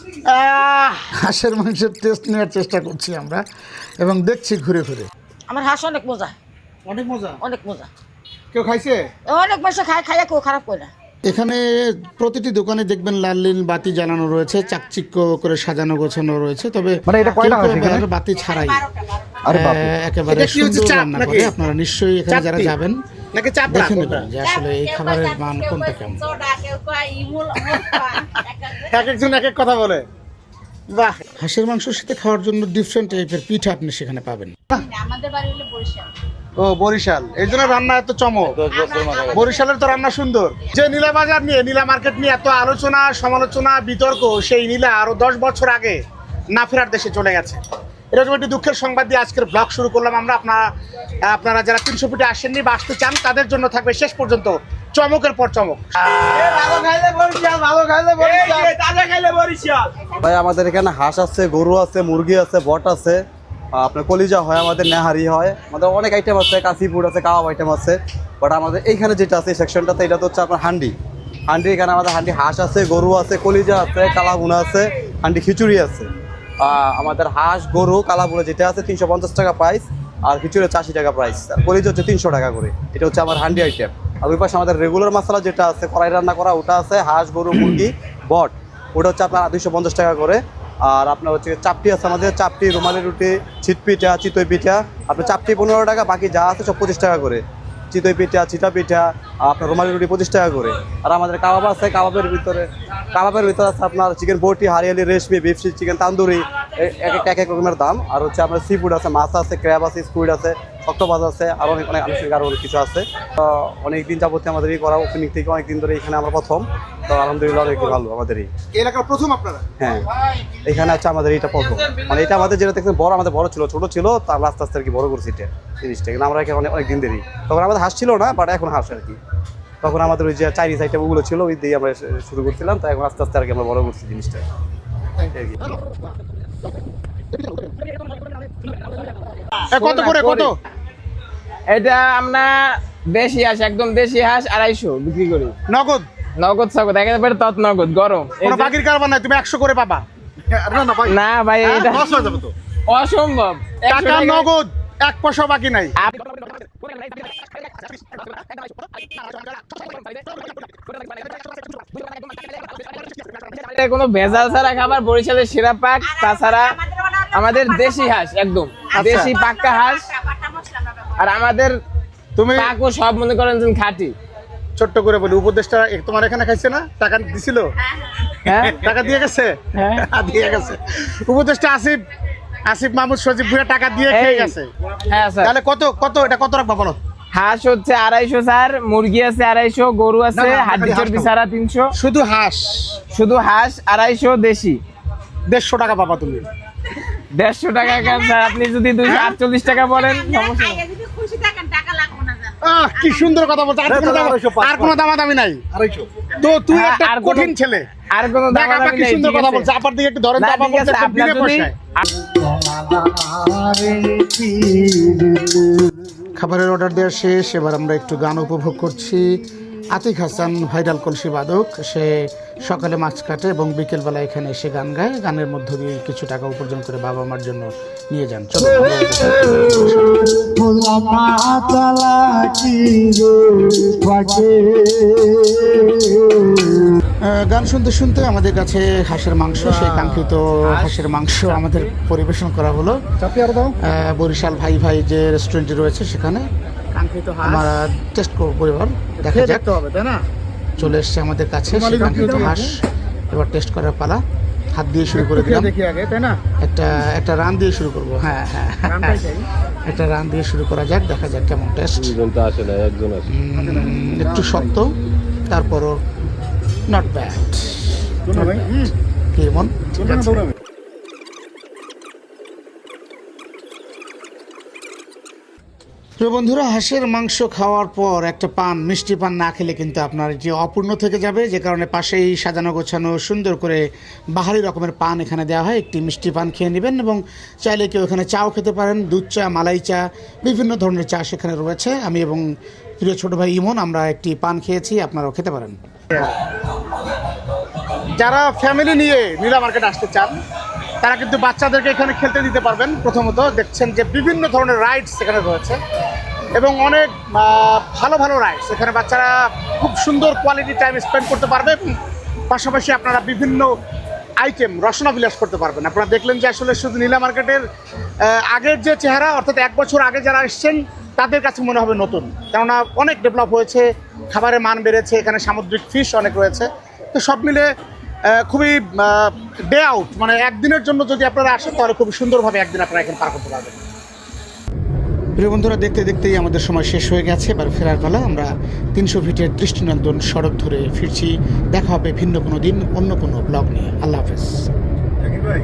আহ, হাঁসের মাংসের টেস্ট নেওয়ার চেষ্টা করছি আমরা এবং দেখছি ঘুরে ঘুরে। আমার হাঁস অনেক মজা। অনেক মজা? অনেক মজা। কেউ খাইছে? অনেক মাসে খায় খাইয়া কেউ খারাপ করে না। এখানে প্রতিটি দোকানে দেখবেন লাল নীল বাতি জ্বালানো রয়েছে চাকচিক্য করে সাজানো গোছানো রয়েছে তবে মানে এটা বাতি ছাড়াই। আরে বাপরে। আহ, একেবারে এটা সুন্দর রান্না করে। আপনারা নিশ্চয়ই এখানে যারা যাবেন নাকি চাপ দেখে নেবেন আসলে এই খাবারের মান কোনটা কেমন? এক একজন এক এক কথা বলে। বাহ। হাঁসের মাংসের সাথে খাওয়ার জন্য ডিফারেন্ট টাইপের পিঠা আপনি সেখানে পাবেন। আমাদের বাড়ি হলো বরিশাল। ও বরিশাল। এই জন্য রান্না এত চমক। বরিশালের তো রান্না সুন্দর। যে নীলা বাজার নিয়ে নীলা মার্কেট নিয়ে এত আলোচনা সমালোচনা বিতর্ক সেই নীলা আরও দশ বছর আগে না ফেরার দেশে চলে গেছে। এরকম একটি দুঃখের সংবাদ দিয়ে আজকের ব্লগ শুরু করলাম। আমরা আপনারা আপনারা যারা তিনশো ফুটে আসেননি বা আসতে চান তাদের জন্য থাকবে শেষ পর্যন্ত চমকের পর চমক। ভাই আমাদের এখানে হাঁস আছে গরু আছে মুরগি আছে বট আছে। আপনার কলিজা হয় আমাদের নেহারি হয়। আমাদের অনেক আইটেম আছে কাশিপুর আছে কাবাব আইটেম আছে। বাট আমাদের এইখানে যেটা আছে সেকশনটাতে এটা তো হচ্ছে আপনার হান্ডি। হান্ডি এখানে আমাদের হান্ডি হাঁস আছে গরু আছে কলিজা আছে কালাগুনা আছে হান্ডি খিচুড়ি আছে। আমাদের হাঁস, গরু কালাগুনা যেটা আছে, তিনশো পঞ্চাশ টাকা প্রাইস আর খিচুড়ি হচ্ছে আশি টাকা প্রাইস কলিজা হচ্ছে তিনশো টাকা করে। এটা হচ্ছে আমার হান্ডি আইটেম আর ওই পাশে আমাদের রেগুলার মশলা যেটা আছে, কড়াই রান্না করা, ওটা আছে হাঁস, গরু, মুরগি, বট। ওটা হচ্ছে আপনার দুইশো পঞ্চাশ টাকা করে। আর আপনার হচ্ছে চাপটি আছে আমাদের, চাপটি, রুমালি রুটি ছিট পিঠা চিতই পিঠা। আপনার চাপটি পনেরো টাকা, বাকি যা আছে সব পঁচিশ টাকা করে। চিতই পিঠা, চিতা পিঠা, আপনার রুমালি রুটি পঁচিশ টাকা করে। আর আমাদের কাবাব আছে, কাবাবের ভিতরে কাবাবের ভিতরে আছে আপনার চিকেন বটি, হারিয়ালি রেশমি বিফসি চিকেন তান্দুরি এক এক রকমের দাম। আর হচ্ছে আপনার সি ফুড আছে, মাছ আছে ক্র্যাব আছে স্কুইড আছে। অক্টোপাস আছে আর অনেক অনেক আনুষ্ঠানিক আরও অনেক কিছু আছে। তো অনেক দিন যাবতীয় আমাদের এই করা ওপেনিং থেকে অনেক দিন ধরে এখানে আমরা প্রথম। তো আলহামদুলিল্লাহ অনেক ভালো আমাদের এই। এলাকার প্রথম আপনারা? হ্যাঁ। এখানে আছে আমাদের এটা প্রথম। মানে এটা আমাদের যেটা দেখছেন বড় আমাদের বড় ছিল ছোট ছিল তার আস্তে আস্তে আর কি বড় করছি এটা জিনিসটা। কিন্তু আমরা এখানে অনেক অনেক দিন দেরি তখন আমাদের হাঁস ছিল না বাট এখন হাঁস আর কি। তখন আমাদের ওই যে চাইনিজ আইটেম ওগুলো ছিল ওই দিয়ে আমরা শুরু করছিলাম তো এখন আস্তে আস্তে আর কি আমরা বড় করছি জিনিসটা। আর কত করে কত? এটা আমরা দেশি হাঁস একদম দেশি হাঁস আড়াইশো বিক্রি করি। নগদ? নগদ সকদ একেবারে তৎ নগদ গরম। কোনো বাকির কারবার নাই তুমি একশো করে পাবা। না না ভাই। এটা হয়ে তো। অসম্ভব। টাকা নগদ এক পয়সা বাকি নাই। এটা কোনো ভেজাল ছাড়া খাবার বরিশালের সেরা পাক তাছাড়া আমাদের দেশি হাঁস একদম। দেশি পাক্কা হাঁস আর আমাদের তুমি পাকও সব মনে করেন যে খাঁটি। ছোট্ট করে বলি উপদেশটা তোমার এখানে খাইছে না? টাকা দিছিল? হ্যাঁ। টাকা দিয়ে গেছে? হ্যাঁ। দিয়ে গেছে। উপদেশটা আসিফ আসিফ মাহমুদ সজিব ভুয়া টাকা দিয়ে খেয়ে গেছে। হ্যাঁ স্যার। তাহলে কত কত এটা কত রাখবা বলো? হাঁস হচ্ছে আড়াইশো স্যার। মুরগি আছে আড়াইশো গরু আছে হাড্ডি চর্বি। ছাড়া তিনশো। শুধু হাঁস। শুধু হাঁস আড়াইশো দেশি। দেড়শো টাকা পাবা তুমি। দেড়শো টাকা স্যার? আপনি যদি দুইশো হ্যাঁ? আটচল্লিশ টাকা বলেন সমস্যা নেই। খুশি থাকেন টাকা লাগবে না জান আহ, কি সুন্দর কথা বলছো। আর কোনো আর কোনো দামাদামি নাই। তো তুই হ্যাঁ, একটা কঠিন ছেলে। আর কোনো দামাদামি কি সুন্দর কথা? আপার দিকে একটু ধরেন তো আপা বলছে বিনা পয়সায়। খাবারের অর্ডার দেওয়া শেষ। এবার আমরা একটু গান উপভোগ করছি। আতিক হাসান ভাইরাল কলসি বাদক। সে সকালে মাছ কাটে এবং বিকেলবেলা এখানে এসে গান গায়। গানের মধ্য দিয়ে কিছু টাকা উপার্জন করে বাবা মার জন্য নিয়ে যান। গান শুনতে শুনতে আমাদের কাছে হাঁসের মাংস সেই কাঙ্ক্ষিত হাঁসের মাংস আমাদের পরিবেশন করা হলো। বরিশাল ভাই ভাই যে রেস্টুরেন্টটি রয়েছে সেখানে। আমরা টেস্ট করব পরিবার দেখা যাক। হবে তাই না? চলে এসছে আমাদের কাছে কাঙ্ক্ষিত হাঁস। এবার টেস্ট করার পালা। হাত দিয়ে শুরু করে দিলাম। দেখি আগে তাই না? একটা একটা রান দিয়ে শুরু করব। হ্যাঁ হ্যাঁ। একটা রান দিয়ে শুরু করা যাক দেখা যাক কেমন টেস্ট একটু শক্ত তারপরও নট ব্যাড কেমন ঠিক আছে বন্ধুরা, হাঁসের মাংস খাওয়ার পর একটা পান, মিষ্টি পান না খেলে কিন্তু আপনার যে অপূর্ণ থেকে যাবে। যে কারণে পাশেই সাজানো গোছানো সুন্দর করে বাহারি রকমের পান এখানে দেওয়া হয়। একটি মিষ্টি পান খেয়ে নেবেন এবং চাইলে কেউ এখানে চাও খেতে পারেন। দুধ চা, মালাই চা, বিভিন্ন ধরনের চা সেখানে রয়েছে। আমি এবং প্রিয় ছোট ভাই ইমন, আমরা একটি পান খেয়েছি, আপনারাও খেতে পারেন। যারা ফ্যামিলি নিয়ে নীলা মার্কেট আসতে চান তারা কিন্তু বাচ্চাদেরকে এখানে খেলতে দিতে পারবেন। প্রথমত দেখছেন যে বিভিন্ন ধরনের রাইডস এখানে রয়েছে এবং অনেক ভালো ভালো রাইডস এখানে বাচ্চারা খুব সুন্দর কোয়ালিটি টাইম স্পেন্ড করতে পারবে এবং পাশাপাশি আপনারা বিভিন্ন আইটেম রসনা বিলাস করতে পারবেন। আপনারা দেখলেন যে আসলে শুধু নীলা মার্কেটের আগের যে চেহারা, অর্থাৎ এক বছর আগে যারা এসছেন, তাদের কাছে মনে হবে নতুন। কেননা অনেক ডেভেলপ হয়েছে, খাবারের মান বেড়েছে, এখানে সামুদ্রিক ফিশ অনেক রয়েছে। তো সব মিলে খুবই ডে আউট মানে একদিনের জন্য যদি আপনারা আসেন তাহলে খুব সুন্দরভাবে একদিন আপনারা এখানে পার করতে পারবেন। প্রিয় বন্ধুরা দেখতে দেখতেই আমাদের সময় শেষ হয়ে গেছে। এবার ফেরার পালা আমরা তিনশো ফিটের দৃষ্টিনন্দন সড়ক ধরে ফিরছি। দেখা হবে ভিন্ন কোনো দিন অন্য কোনো ব্লগ নিয়ে। আল্লাহ হাফেজ। ভাই